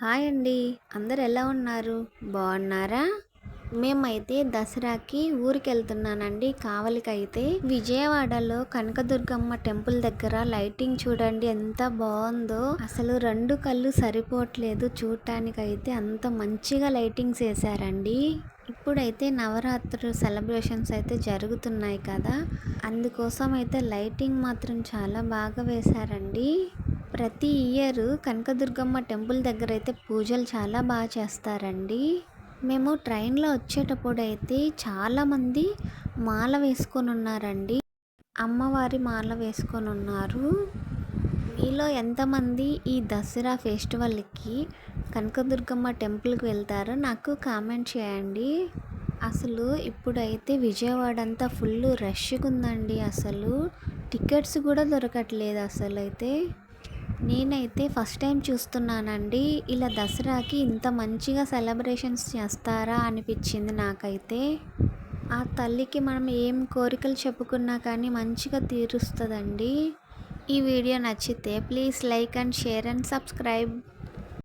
Hi అండి. అందరు ఎలా ఉన్నారు? బాగున్నారా? మేమైతే దసరాకి ఊరికి వెళ్తున్నానండి కావలికైతే విజయవాడలో కనకదుర్గమ్మ టెంపుల్ దగ్గర లైటింగ్ చూడండి ఎంత బాగుందో. అసలు రెండు కళ్ళు సరిపోవట్లేదు. చూడటానికైతే అంత మంచిగా లైటింగ్స్ వేసారండి ఇప్పుడైతే నవరాత్రులు సెలబ్రేషన్స్ అయితే జరుగుతున్నాయి కదా. అందుకోసం అయితే లైటింగ్ మాత్రం చాలా బాగా వేశారండి. ప్రతి ఇయర్ కనకదుర్గమ్మ టెంపుల్ దగ్గర అయితే పూజలు చాలా బాగా చేస్తారండి. మేము ట్రైన్లో వచ్చేటప్పుడు అయితే చాలామంది మాల వేసుకొని ఉన్నారండి అమ్మవారి మాల వేసుకొని ఉన్నారు మీలో ఎంతమంది ఈ దసరా ఫెస్టివల్కి కనకదుర్గమ్మ టెంపుల్కి వెళ్తారో నాకు కామెంట్ చేయండి. అసలు ఇప్పుడైతే విజయవాడ అంతా ఫుల్ రష్గా ఉందండి అసలు. టికెట్స్ కూడా దొరకట్లేదు అసలు అయితే నేనైతే ఫస్ట్ టైం చూస్తున్నానండి. ఇలా దసరాకి ఇంత మంచిగా సెలబ్రేషన్స్ చేస్తారా అనిపించింది నాకైతే. ఆ తల్లికి మనం ఏం కోరికలు చెప్పుకున్నా కానీ మంచిగా తీరుస్తుందండి. ఈ వీడియో నచ్చితే please like and share and subscribe.